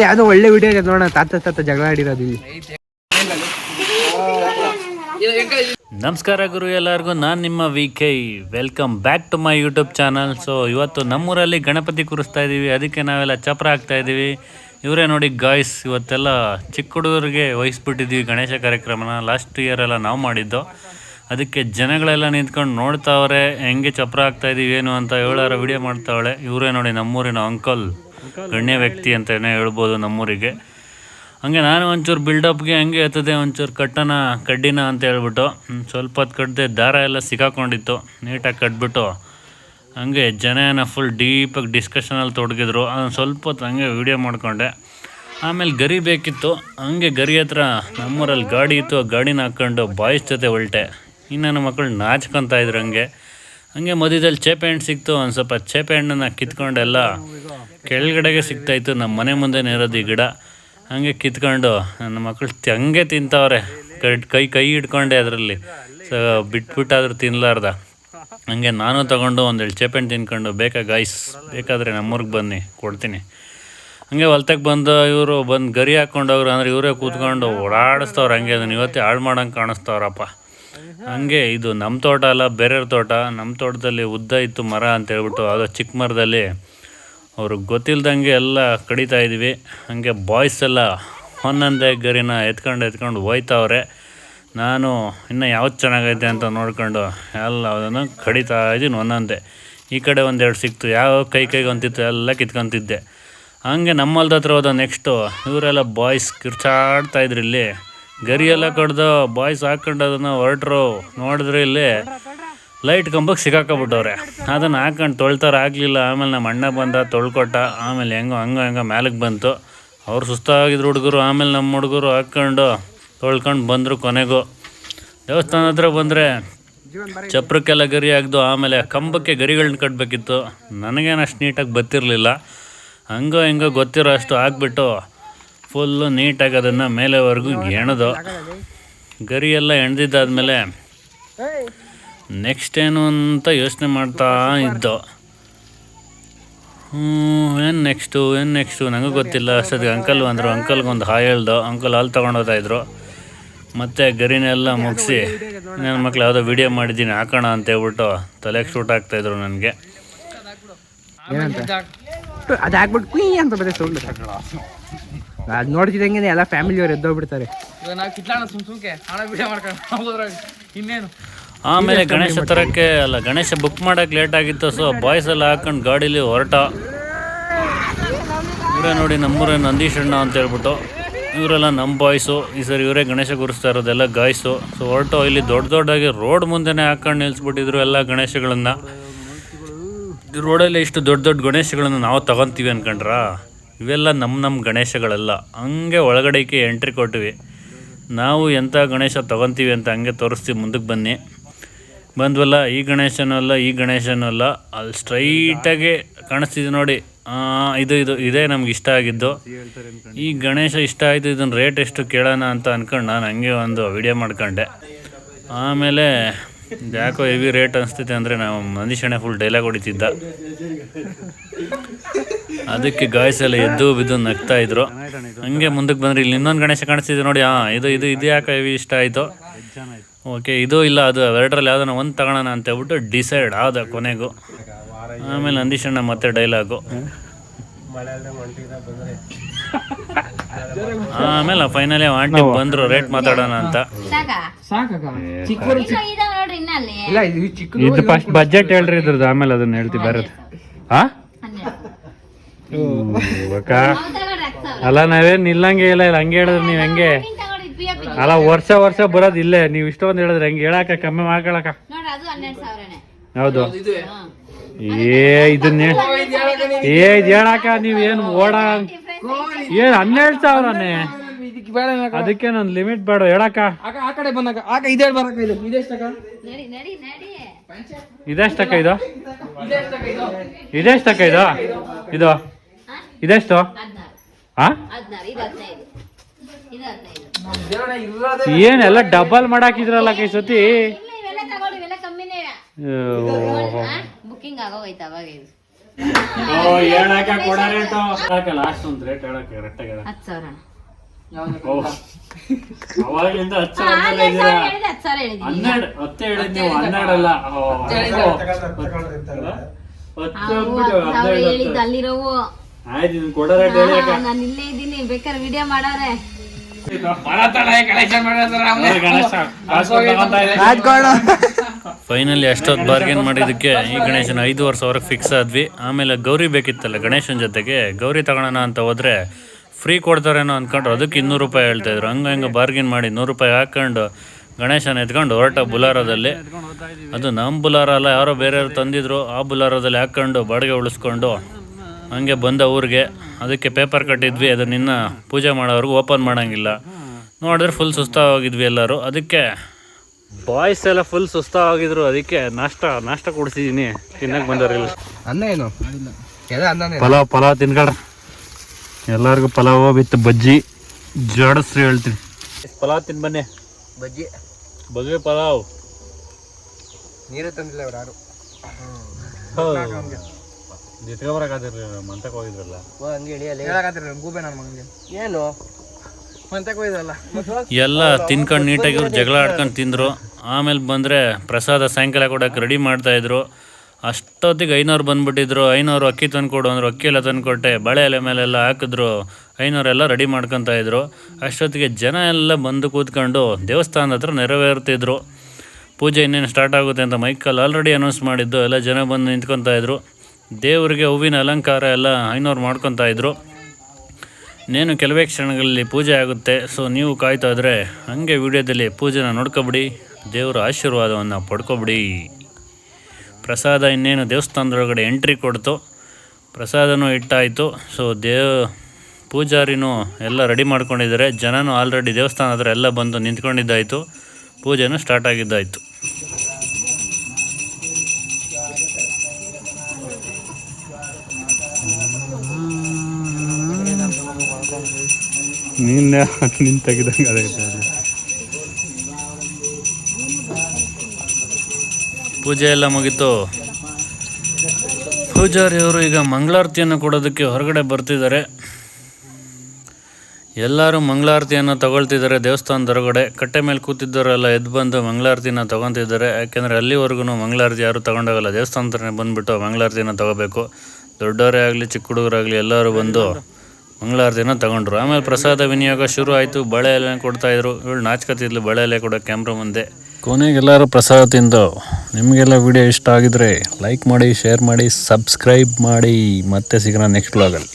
ಯಾವ್ದೋ ಒಳ್ಳೆ ವಿಡಿಯೋ ಇದೆ ನೋಡೋಣ. ತಾತ ತಾತ ಜಗಳ ಆಡಿರೋದು ಇಲ್ಲಿ. ನಮಸ್ಕಾರ ಗುರು ಎಲ್ಲರಿಗೂ ನಾನು ನಿಮ್ಮ V K welcome back to my YouTube channel so ಇವತ್ತು ನಮ್ಮೂರಲ್ಲಿ ಗಣಪತಿ ಕೂರಿಸ್ತಾ ಇದ್ದೀವಿ ಅದಕ್ಕೆ ನಾವೆಲ್ಲ ಚಪ್ರ ಹಾಕ್ತಾ ಇದ್ದೀವಿ ಇವರೇ ನೋಡಿ ಗಾಯ್ಸ್ ಇವತ್ತೆಲ್ಲ ಚಿಕ್ಕ ಹುಡುಗರಿಗೆ ವಹಿಸ್ಬಿಟ್ಟಿದ್ವಿ ಗಣೇಶ ಕಾರ್ಯಕ್ರಮನ. ಲಾಸ್ಟ್ ಇಯರ್ ಎಲ್ಲ ನಾವು ಮಾಡಿದ್ದು. ಅದಕ್ಕೆ ಜನಗಳೆಲ್ಲ ನಿಂತ್ಕೊಂಡು ನೋಡ್ತಾವ್ರೆ, ಹೆಂಗೆ ಚಪ್ರ ಆಗ್ತಾ ಇದೀವಿ, ಏನು ಅಂತ ಹೇಳಾರ ವಿಡಿಯೋ ಮಾಡ್ತಾವಳೆ. ಇವರೇ ನೋಡಿ ನಮ್ಮೂರಿನ ಅಂಕಲ್ ಗಣ್ಯ ವ್ಯಕ್ತಿ ಅಂತಲೇ ಹೇಳ್ಬೋದು ನಮ್ಮೂರಿಗೆ. ಹಂಗೆ ನಾನು ಒಂಚೂರು ಬಿಲ್ಡಪ್ಗೆ ಹಂಗೆ ಎತ್ತದೆ ಒಂಚೂರು ಕಟ್ಟನ ಕಡ್ಡಿನ ಅಂತ ಹೇಳ್ಬಿಟ್ಟು. ಸ್ವಲ್ಪ ಹೊತ್ತು ಕಟ್ಟದೆ ದಾರ ಎಲ್ಲ ಸಿಕ್ಕಾಕೊಂಡಿತ್ತು. ನೀಟಾಗಿ ಕಟ್ಬಿಟ್ಟು ಹಂಗೆ ಜನ ಏನೋ ಫುಲ್ ಡೀಪಾಗಿ ಡಿಸ್ಕಷನಲ್ಲಿ ತೊಡಗಿದ್ರು. ಸ್ವಲ್ಪ ಹೊತ್ತು ಹಂಗೆ ವೀಡಿಯೋ ಮಾಡಿಕೊಂಡೆ. ಆಮೇಲೆ ಗರಿ ಬೇಕಿತ್ತು. ಹಂಗೆ ಗರಿ ಹತ್ರ ನಮ್ಮೂರಲ್ಲಿ ಗಾಡಿ ಇತ್ತು. ಆ ಗಾಡಿನ ಹಾಕ್ಕೊಂಡು ಬಾಯ್ಸ್ ಜೊತೆ ಹೊಲ್ಟೆ ಇನ್ನು ಮಕ್ಕಳು ನಾಚ್ಕೊತಾ ಇದ್ರು ಹಂಗೆ. ಹಂಗೆ ಮಧ್ಯದಲ್ಲಿ ಚೇಪೆ ಹಣ್ಣು ಸಿಕ್ತು. ಒಂದು ಸ್ವಲ್ಪ ಚೇಪೆ ಹಣ್ಣನ್ನು ಕಿತ್ಕೊಂಡೆಲ್ಲ ಕೆಳಗಡೆಗೆ ಸಿಗ್ತಾಯಿತ್ತು ನಮ್ಮ ಮನೆ ಮುಂದೆನೇ ಇರೋದು ಈ ಗಿಡ. ಹಂಗೆ ಕಿತ್ಕೊಂಡು ನನ್ನ ಮಕ್ಕಳು ಹಂಗೆ ತಿಂತಾವ್ರೆ. ಕೈ ಕೈ ಹಿಡ್ಕೊಂಡೆ ಅದರಲ್ಲಿ. ಸೊ, ಬಿಟ್ಬಿಟ್ಟಾದ್ರೂ ತಿನ್ನಲಾರ್ದ ಹಂಗೆ ನಾನು ತಗೊಂಡು ಒಂದೆರಡು ಚೇಪೆಣ್ಣು ತಿನ್ಕೊಂಡು, ಬೇಕಾ ಗಾಯ್ಸ್ ಬೇಕಾದರೆ ನಮ್ಮೂರಿಗೆ ಬನ್ನಿ, ಕೊಡ್ತೀನಿ. ಹಂಗೆ ಹೊಲ್ತಕ್ಕೆ ಬಂದು ಇವರು ಬಂದು ಗರಿ ಹಾಕ್ಕೊಂಡವ್ರು ಅಂದ್ರೆ ಇವರೇ ಕೂತ್ಕೊಂಡು ಓಡಾಡಿಸ್ತವ್ರು ಹಂಗೆ, ಅದನ್ನ ಇವತ್ತೇ ಹಾಳು ಮಾಡಂಗೆ ಕಾಣಿಸ್ತವ್ರಪ್ಪ. ಹಂಗೆ ಇದು ನಮ್ಮ ತೋಟ ಅಲ್ಲ, ಬೇರೆಯವ್ರ ತೋಟ. ನಮ್ಮ ತೋಟದಲ್ಲಿ ಉದ್ದ ಇತ್ತು ಮರ ಅಂತ ಹೇಳ್ಬಿಟ್ಟು, ಅದು ಚಿಕ್ಕ ಮರದಲ್ಲಿ ಅವ್ರಿಗೆ ಗೊತ್ತಿಲ್ದಂಗೆ ಎಲ್ಲ ಕಡಿತಾ ಇದ್ವಿ. ಹಂಗೆ ಬಾಯ್ಸ್ ಎಲ್ಲ ಒಂದೊಂದೇ ಗರಿನ ಎತ್ಕೊಂಡು ಎತ್ಕೊಂಡು ಹೋಯ್ತಾವ್ರೆ. ನಾನು ಇನ್ನು ಯಾವ್ದು ಚೆನ್ನಾಗೈತೆ ಅಂತ ನೋಡ್ಕೊಂಡು ಎಲ್ಲ ಅದನ್ನು ಕಡಿತಾ ಇದ್ದೀನಿ ಒಂದೊಂದೇ. ಈ ಕಡೆ ಒಂದೆರಡು ಸಿಕ್ತು. ಯಾವ ಕೈ ಕೈಗೆ ಅಂತಿತ್ತು ಎಲ್ಲ ಕಿತ್ಕೊಂತಿದ್ದೆ. ಹಂಗೆ ನಮ್ಮಲ್ದ ಹತ್ರ ಹೋದ ನೆಕ್ಸ್ಟು ಇವರೆಲ್ಲ ಬಾಯ್ಸ್ ಕಿರ್ಚಾಡ್ತಾ ಇದ್ರು ಇಲ್ಲಿ. ಗರಿ ಎಲ್ಲ ಕಡ್ದು ಬಾಯ್ಸ್ ಹಾಕ್ಕೊಂಡು ಅದನ್ನು ಹೊರಟ್ರು. ನೋಡಿದ್ರೆ ಇಲ್ಲಿ ಲೈಟ್ ಕಂಬಕ್ಕೆ ಸಿಕ್ಕಾಕೊಬಿಟ್ಟವ್ರೆ. ಅದನ್ನು ಹಾಕೊಂಡು ತೊಳ್ತಾರೆ. ಆಗಲಿಲ್ಲ. ಆಮೇಲೆ ನಮ್ಮ ಅಣ್ಣ ಬಂದ, ತೊಳ್ಕೊಟ್ಟ. ಆಮೇಲೆ ಹೆಂಗೋ ಹಂಗೋ ಹೆಂಗೋ ಮ್ಯಾಲಕ್ಕೆ ಬಂತು. ಅವ್ರು ಸುಸ್ತಾಗಿದ್ರು ಹುಡುಗರು. ಆಮೇಲೆ ನಮ್ಮ ಹುಡುಗರು ಹಾಕ್ಕೊಂಡು ತೊಳ್ಕೊಂಡು ಬಂದರು ಕೊನೆಗೂ. ದೇವಸ್ಥಾನ ಹತ್ರ ಬಂದರೆ ಚಪ್ರಕ್ಕೆಲ್ಲ ಗರಿ ಹಾಕ್ದು ಆಮೇಲೆ ಕಂಬಕ್ಕೆ ಗರಿಗಳನ್ನ ಕಟ್ಟಬೇಕಿತ್ತು ನನಗೇನು ಅಷ್ಟು ನೀಟಾಗಿ ಬತ್ತಿರಲಿಲ್ಲ. ಹಂಗೋ ಹೆಂಗೋ ಗೊತ್ತಿರೋ ಅಷ್ಟು ಹಾಕ್ಬಿಟ್ಟು ಫುಲ್ಲು ನೀಟಾಗಿ ಅದನ್ನು ಮೇಲೆವರೆಗೂ ಎಣದು. ಗರಿ ಎಲ್ಲ ಎಣ್ದಿದ್ದಾದಮೇಲೆ ನೆಕ್ಸ್ಟ್ ಏನು ಅಂತ ಯೋಚನೆ ಮಾಡ್ತಾ ಇದ್ದೋ. ಹ್ಞೂ, ಏನು ನೆಕ್ಸ್ಟು ಏನು ನೆಕ್ಸ್ಟು ನನಗೂ ಗೊತ್ತಿಲ್ಲ. ಅಷ್ಟೊತ್ತಿಗೆ ಅಂಕಲ್ ಬಂದರು. ಅಂಕಲ್ಗೊಂದು ಹಾಯ್ ಹೇಳ್ದು. ಅಂಕಲ್ ಹಾಲು ತೊಗೊಂಡೋಗ್ತಾ ಇದ್ರು. ಮತ್ತು ಗರಿನೆಲ್ಲ ಮುಗಿಸಿ ನನ್ನ ಮಕ್ಳು ಯಾವುದೋ ವಿಡಿಯೋ ಮಾಡಿದ್ದೀನಿ ಹಾಕೋಣ ಅಂತ ಹೇಳ್ಬಿಟ್ಟು ತಲೆಗೆ ಶೂಟ್ ಆಗ್ತಾಯಿದ್ರು ನನಗೆ. ಏನಂತ? ಅದು ಹಾಕ್ಬಿಟ್ಟು ಕುಯ್ ಅಂತ ಬರೀ ಸೌಂಡ್ ಅದು ನೋಡ್ತಿದ್ದಂಗೆ ಎಲ್ಲ ಫ್ಯಾಮಿಲಿಯವ್ರು ಎದ್ದೋಗ್ಬಿಡ್ತಾರೆ. ಆಮೇಲೆ ಗಣೇಶ ತರಕ್ಕೆ ಅಲ್ಲ ಗಣೇಶ ಬುಕ್ ಮಾಡೋಕೆ ಲೇಟ್ ಆಗಿತ್ತು ಸೊ ಬಾಯ್ಸ್ ಎಲ್ಲ ಹಾಕೊಂಡು ಗಾಡೀಲಿ ಹೊರಟ. ಇವರೇ ನೋಡಿ ನಮ್ಮೂರೇ ನಂದೀಶ್ ಅಣ್ಣ ಅಂತ ಹೇಳ್ಬಿಟ್ಟು. ಇವರೆಲ್ಲ ನಮ್ಮ ಬಾಯ್ಸು ಈ ಸರಿ ಇವರೇ ಗಣೇಶ ಕೂರಿಸ್ತಾ ಇರೋದೆಲ್ಲ ಗಾಯ್ಸು ಸೊ ಹೊರಟು ಇಲ್ಲಿ ದೊಡ್ಡ ದೊಡ್ಡಾಗಿ ರೋಡ್ ಮುಂದೆನೇ ಹಾಕೊಂಡು ನಿಲ್ಲಿಸ್ಬಿಟ್ಟಿದ್ರು ಎಲ್ಲ ಗಣೇಶಗಳನ್ನ. ರೋಡಲ್ಲಿ ಇಷ್ಟು ದೊಡ್ಡ ದೊಡ್ಡ ಗಣೇಶಗಳನ್ನು ನಾವು ತಗೊಂತೀವಿ ಅನ್ಕೊಂಡ್ರ? ಇವೆಲ್ಲ ನಮ್ಮ ನಮ್ಮ ಗಣೇಶಗಳೆಲ್ಲ. ಹಂಗೆ ಒಳಗಡೆಗೆ ಎಂಟ್ರಿ ಕೊಟ್ಟಿವಿ ನಾವು ಎಂಥ ಗಣೇಶ ತಗೊತೀವಿ ಅಂತ ಹಂಗೆ ತೋರಿಸ್ತೀವಿ ಮುಂದಕ್ಕೆ ಬನ್ನಿ. ಬಂದ್ವಲ್ಲ, ಈ ಗಣೇಶನೂ ಅಲ್ಲ, ಈ ಗಣೇಶನೂ ಅಲ್ಲ. ಅಲ್ಲಿ ಸ್ಟ್ರೈಟಾಗಿ ಕಾಣಿಸ್ತಿದೆ ನೋಡಿ. ಇದು ಇದು, ಇದೇ ನಮ್ಗೆ ಇಷ್ಟ ಆಗಿದ್ದು. ಈ ಗಣೇಶ ಇಷ್ಟ ಆಯಿತು ಇದನ್ನ ರೇಟ್ ಎಷ್ಟು ಕೇಳೋಣ ಅಂತ ಅನ್ಕೊಂಡು ನಾನು ಹಂಗೆ ಒಂದು ವಿಡಿಯೋ ಮಾಡ್ಕೊಂಡೆ. ಆಮೇಲೆ ಯಾಕೋ ಹೆವಿ ರೇಟ್ ಅನಿಸ್ತೈತೆ ಅಂದರೆ ನಾವು ನಂದೀಶಣ್ಣ ಫುಲ್ ಡೈಲಾಗ್ ಹೊಡಿತಿದ್ದ. ಅದಕ್ಕೆ ಗಾಯ್ಸ್ ಎಲ್ಲ ಎದ್ದು ಬಿದ್ದು ನಗ್ತಾ ಇದ್ರು. ಹಂಗೆ ಮುಂದಕ್ಕೆ ಬಂದ್ರೆ ಇಲ್ಲಿ ಇನ್ನೊಂದು ಗಣೇಶ ಕಾಣಿಸ್ತಿದೆ ನೋಡಿ. ಹಾಂ ಇದು ಇದು ಇದು ಯಾಕೆ ಹೆವಿ ಇಷ್ಟ ಆಯಿತು. ಓಕೆ ಇದು ಇಲ್ಲ, ಅದು ಎರಡರಲ್ಲಿ ಯಾವುದನ್ನ ಒಂದು ತಗೊಳ್ಳೋಣ ಅಂತ ಹೇಳ್ಬಿಟ್ಟು ಡಿಸೈಡ್ ಆದ ಕೊನೆಗೂ. ಆಮೇಲೆ ನಂದೀಶಣ್ಣ ಮತ್ತೆ ಡೈಲಾಗು ಆಮೇಲೆ ಫೈನಲಿ ಆಂಟಿ ಬಂದ್ರು ರೇಟ್ ಮಾತಾಡೋಣ ಅಂತ. ಇದು ಫಸ್ಟ್ ಬಜೆಟ್ ಹೇಳ್ರಿ ಇದ್ರದ್ದು ಆಮೇಲೆ ಅದನ್ನ ಹೇಳ್ತಿ ಬರೋದು. ಹಾ ಅಲ್ಲ ನಾವೇನ್ ನಿಲ್ಲಂಗೆ ಇಲ್ಲ ಇಲ್ಲ ಹಂಗೆ ಹೇಳಿದ್ರೆ ನೀವು ಹೆಂಗೆ? ಅಲ್ಲ ವರ್ಷ ವರ್ಷ ಬರೋದು ಇಲ್ಲೇ ನೀವು ಇಷ್ಟೊಂದು ಹೇಳಿದ್ರೆ ಹೆಂಗೆ? ಹೇಳಾಕ ಕಮ್ಮಿ ಮಾಡ್ಕೊಳಕ ಹೌದು. ಏ ಇದನ್ನೇ. ಏ ಇದು ಹೇಳಕ್ಕ ನೀವ್ ಏನು ಓಡ ಏನ್ ಹನ್ನೆರಡು ಸಾವಿರನೇ? ಅನ್ನಕ. ಅದಕ್ಕೆ ನನ್ ಲಿಮಿಟ್ ಬೇಡ ಹೇಳಾಕ ಆ ಕಡೆ ಬಂದಾಗ ಆಕ ಇದೇ ಬರಕ ಇದು ಇದೆಷ್ಟಕ ನಡಿ ನಡಿ ನಡಿ. ಇದೆಷ್ಟಕ್ಕ ಇದು? ಇದೆಷ್ಟಕ ಇದು? ಇದೆಷ್ಟಕ್ಕ ಇದು? ಇದು? ಇದೆಷ್ಟು ಹಾ ಏನೆಲ್ಲ ಡಬಲ್ ಮಾಡಾಕಿದ್ರಲ್ಲ ಕೈ ಸತಿ ಇಲ್ಲ ಇವೆಲ್ಲ ತಗೊಳ್ಳಿ ಇವೆಲ್ಲ ಕಮ್ಮಿನೇ ಬುಕ್ಕಿಂಗ್ ಆಗೋಗೈತೆ ಅವಾಗ ಇದು. ಓ ಹೇಳಕ್ಕೆ ಕೊಡ ರೇಟು ಹೇಳಕ್ಕೆ ಲಾಸ್ಟ್ ಒಂದು ರೇಟ್ ಹೇಳಕ್ಕೆ ಕರೆಕ್ಟಾಗಿ ಹೇಳಕ್ಕೆ ಹತ್ತು ಸಾವಿರ. ಓ ಅವಾಗ್ಲಿಂದ ಹತ್ತು ಹಾ, ಸಾವಿರ ಹನ್ನೆರಡು ಇದ್ದೀರಾ ಸಾವಿರ ಹೇಳಿದೆ ಹತ್ತು ಸಾವಿರ ಹೇಳಿದ್ದೀನಿ ಹನ್ನೆರಡು ಹತ್ತೆ ಹೇಳಿದ್ ನೀವು ಹನ್ನೆರಡಲ್ಲ. ಓ, ಓ, ಹತ್ತು ಅವು ಅಂದ್ಬಿಟ್ಟು ಹತ್ತು ಸಾವಿರ ಹದಿನೈದು ಹೇಳಿದ್ದು ಹತ್ತು. ಆಯ್ತು ಕೊಡೋ ರೇಟ್ ನಾನು ಇಲ್ಲೇ ಇದ್ದೀನಿ ಬೇಕಾದ್ರೆ ವಿಡಿಯೋ ಮಾಡವ್ರೆ. ಫೈನಲಿ ಅಷ್ಟೊತ್ತು ಬಾರ್ಗೇನ್ ಮಾಡಿದ್ದಕ್ಕೆ ಈ ಗಣೇಶನ ಐದುವರೆ ಸಾವಿರಕ್ಕೆ ಫಿಕ್ಸ್ ಆದ್ವಿ. ಆಮೇಲೆ ಗೌರಿ ಬೇಕಿತ್ತಲ್ಲ ಗಣೇಶನ ಜೊತೆಗೆ, ಗೌರಿ ತಗೋಣ ಅಂತ ಹೋದ್ರೆ ಫ್ರೀ ಕೊಡ್ತಾರೇನೋ ಅಂದ್ಕೊಂಡ್ರು ಅದಕ್ಕೆ ಇನ್ನೂರು ರೂಪಾಯಿ ಹೇಳ್ತಾ ಇದ್ರು. ಹಂಗ ಹಂಗೆ ಬಾರ್ಗೇನ್ ಮಾಡಿ ನೂರು ರೂಪಾಯಿ ಹಾಕೊಂಡು ಗಣೇಶನ ಎತ್ಕೊಂಡು ಹೊರಟ ಬುಲಾರದಲ್ಲಿ. ಅದು ನಮ್ಮ ಬುಲಾರ ಅಲ್ಲ, ಯಾರೋ ಬೇರೆಯವ್ರು ತಂದಿದ್ರು, ಆ ಬುಲಾರದಲ್ಲಿ ಹಾಕೊಂಡು ಬಾಡಿಗೆ ಉಳಿಸ್ಕೊಂಡು ಹಂಗೆ ಬಂದ ಊರಿಗೆ. ಅದಕ್ಕೆ ಪೇಪರ್ ಕಟ್ಟಿದ್ವಿ. ಅದನ್ನ ಇನ್ನು ಪೂಜೆ ಮಾಡೋವ್ರಿಗೆ ಓಪನ್ ಮಾಡೋಂಗಿಲ್ಲ. ನೋಡಿದ್ರೆ ಫುಲ್ ಸುಸ್ತಾಗಿದ್ವಿ ಎಲ್ಲರೂ. ಅದಕ್ಕೆ ಬಾಯ್ಸ್ ಎಲ್ಲ ಫುಲ್ ಸುಸ್ತಾಗಿದ್ರು. ಅದಕ್ಕೆ ನಾಷ್ಟ ನಾಷ್ಟ ಕೊಡಿಸಿದ್ದೀನಿ ತಿನ್ನಕ್ಕೆ ಬಂದವ್ರಿಲ್ಲ ಅನ್ನ ಏನು? ಪಲಾವ್ ಪಲಾವ್ ತಿನ್ಕೊಳ್ರ ಎಲ್ಲರಿಗೂ ಪಲಾವ್ ಬಿತ್ತು ಬಜ್ಜಿ. ಜೋಡಿಸ್ರಿ ಹೇಳ್ತೀನಿ. ಪಲಾವ್ ತಿನ್ ಬನ್ನಿ. ಬಜ್ಜಿ. ಬಜ್ಜಿ ಪಲಾವ್. ನೀರು ತಂದಿಲ್ಲ ಅವ್ರು ಯಾರು. ಹೋಗಿದ್ರಲ್ಲ. ಓ ಹಂಗೆ ಇಳಿಯಲ್ಲ ಹೇಳಕತ್ತೀರಿ ಗೂಬೆ ನನ್ನ ಮಗನಿಗೆ. ಏನು? ಮಂತಕ್ಕೆ ಹೋಯ್ದಲ್ಲ ಎಲ್ಲ ತಿನ್ಕೊಂಡು ನೀಟಾಗಿ ಇವ್ರು ಜಗಳ ಆಡ್ಕೊಂಡು ತಿಂದರು. ಆಮೇಲೆ ಬಂದರೆ ಪ್ರಸಾದ ಸಾಯಂಕಾಲ ಕೊಡೋಕೆ ರೆಡಿ ಮಾಡ್ತಾ ಇದ್ರು. ಅಷ್ಟೊತ್ತಿಗೆ ಐನೂರು ಬಂದ್ಬಿಟ್ಟಿದ್ರು. ಐನೂರು ಅಕ್ಕಿ ತಂದ್ಕೊಡು ಅಂದ್ರೆ. ಅಕ್ಕಿ ಎಲ್ಲ ತಂದ್ಕೊಟ್ಟೆ. ಬಳೆ ಎಲೆ ಮೇಲೆಲ್ಲ ಹಾಕಿದ್ರು. ಐನೂರೆಲ್ಲ ರೆಡಿ ಮಾಡ್ಕೊತಾ ಇದ್ರು. ಅಷ್ಟೊತ್ತಿಗೆ ಜನ ಎಲ್ಲ ಬಂದು ಕೂತ್ಕೊಂಡು ದೇವಸ್ಥಾನದ ಹತ್ರ ನೆರವೇರ್ತಿದ್ರು. ಪೂಜೆ ಇನ್ನೇನು ಸ್ಟಾರ್ಟ್ ಆಗುತ್ತೆ ಅಂತ ಮೈಕಲ್ಲಿ ಆಲ್ರೆಡಿ ಅನೌನ್ಸ್ ಮಾಡಿದ್ದು. ಎಲ್ಲ ಜನ ಬಂದು ನಿಂತ್ಕೊತಾ ಇದ್ರು. ದೇವರಿಗೆ ಹೂವಿನ ಅಲಂಕಾರ ಎಲ್ಲ ಐನೋರು ಮಾಡ್ಕೊತಾ ಇದ್ದರು ನೇನು ಕೆಲವೇ ಕ್ಷಣಗಳಲ್ಲಿ ಪೂಜೆ ಆಗುತ್ತೆ ಸೊ ನೀವು ಕಾಯ್ತಾ ಇದ್ರೆ ಹಾಗೆ ವಿಡಿಯೋದಲ್ಲಿ ಪೂಜೆನ ನೋಡ್ಕೊಬಿಡಿ, ದೇವರ ಆಶೀರ್ವಾದವನ್ನು ಪಡ್ಕೊಬಿಡಿ. ಪ್ರಸಾದ ಇನ್ನೇನು ದೇವಸ್ಥಾನದೊಳಗಡೆ ಎಂಟ್ರಿ ಕೊಡ್ತು, ಪ್ರಸಾದನೂ ಇಟ್ಟಾಯಿತು ಸೊ ದೇವ ಪೂಜಾರಿನೂ ಎಲ್ಲ ರೆಡಿ ಮಾಡ್ಕೊಂಡಿದ್ದಾರೆ. ಜನನೂ ಆಲ್ರೆಡಿ ದೇವಸ್ಥಾನ ಹತ್ರ ಎಲ್ಲ ಬಂದು ನಿಂತ್ಕೊಂಡಿದ್ದಾಯಿತು, ಪೂಜೆನೂ ಸ್ಟಾರ್ಟ್ ಆಗಿದ್ದಾಯಿತು. ನಿನ್ನೆ ನಿನ್ ತೆಗಿದಂಗೆ ಪೂಜೆ ಎಲ್ಲ ಮುಗೀತು. ಪೂಜಾರಿಯವರು ಈಗ ಮಂಗಳಾರತಿಯನ್ನು ಕೊಡೋದಕ್ಕೆ ಹೊರಗಡೆ ಬರ್ತಿದ್ದಾರೆ. ಎಲ್ಲರೂ ಮಂಗಳಾರತಿಯನ್ನು ತಗೊಳ್ತಿದ್ದಾರೆ ದೇವಸ್ಥಾನದ ಹೊರಗಡೆ ಕಟ್ಟೆ ಮೇಲೆ ಕೂತಿದ್ದವರೆಲ್ಲ ಎದ್ದು ಬಂದು ಮಂಗಳಾರತಿನ ತೊಗೊತಿದ್ದಾರೆ. ಯಾಕೆಂದರೆ ಅಲ್ಲಿವರೆಗೂ ಮಂಗಳಾರತಿ ಯಾರೂ ತಗೊಂಡೋಗಲ್ಲ. ಹತ್ರನೇ ಬಂದುಬಿಟ್ಟು ಮಂಗಳಾರತಿನ ತಗೋಬೇಕು. ದೊಡ್ಡವರೇ ಆಗಲಿ, ಚಿಕ್ಕ ಹುಡುಗರಾಗಲಿ ಎಲ್ಲರೂ ಬಂದು ಮಂಗಳಾರತಿನ ತಗೊಂಡ್ರು. ಆಮೇಲೆ ಪ್ರಸಾದ ವಿನಿಯೋಗ ಶುರು ಆಯಿತು. ಬಳೆ ಎಲೆ ಕೊಡ್ತಾಯಿದ್ರು ಇವಳು ನಾಚ್ಕತ್ತಿದ್ಲು ಬಳೆ ಎಲೆ ಕೊಡೋ ಕ್ಯಾಮ್ರಾ ಮುಂದೆ. ಕೊನೆಗೆಲ್ಲರೂ ಪ್ರಸಾದ ತಿಂದು. ನಿಮಗೆಲ್ಲ ವಿಡಿಯೋ ಇಷ್ಟ ಆಗಿದ್ರೆ ಲೈಕ್ ಮಾಡಿ ಶೇರ್ ಮಾಡಿ ಸಬ್ಸ್ಕ್ರೈಬ್ ಮಾಡಿ. ಮತ್ತೆ ಸಿಗೋಣ ನೆಕ್ಸ್ಟ್ ಬ್ಲಾಗಲ್ಲಿ